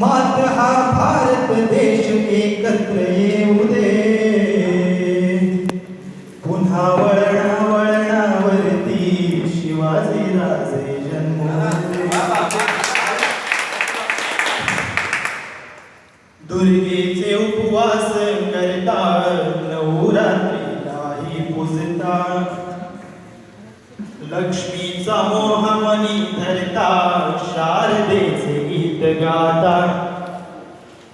मात्र हा भारत देश एकत्र येऊ दे. पुन्हा वळणा वळणावरती शिवाजी राजे जन्म दुर्गेचे उपवास करता नवरात्री नाही पुजता लक्ष्मीचा मोह मनी धरता शारदे गाता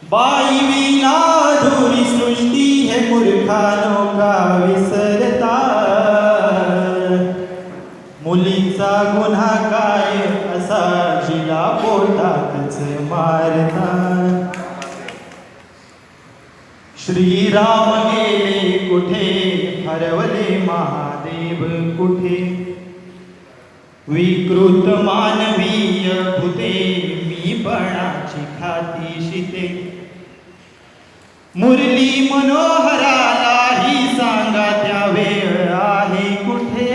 बाई विना धुरी सृष्टी हे मूर्खानो का विसरता। मुलीचा गुन्हा काय असा जिला पोटातच मारता। श्रीराम गेले कुठे? हरवले महादेव कुठे? विकृत मानवी मुरली मनोहरालाही सांगा त्या वेळ आहे कुठे?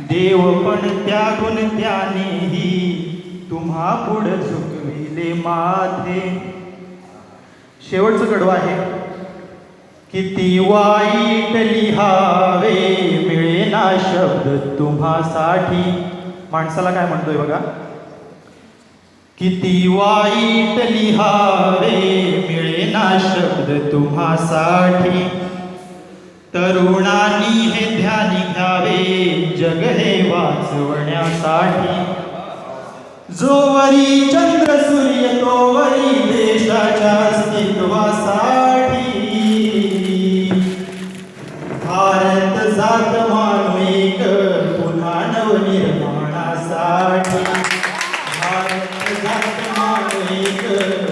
देव पण त्यागून त्यानेही तुम्हा पुढ चुकविले माथे. शेवटचं कडवं आहे. किती वाईट लिहावे मिळेना शब्द तुम्हासाठी. माणसाला काय म्हणतोय बघा? किती वाईट लिहावे मिळेना शब्द तुम्हासाठी. तरुणांनी हे ध्यानी घ्यावे जग हे वाचवण्यासाठी. जोवरी चंद्र सूर्य तोवरी देशाच्या 一个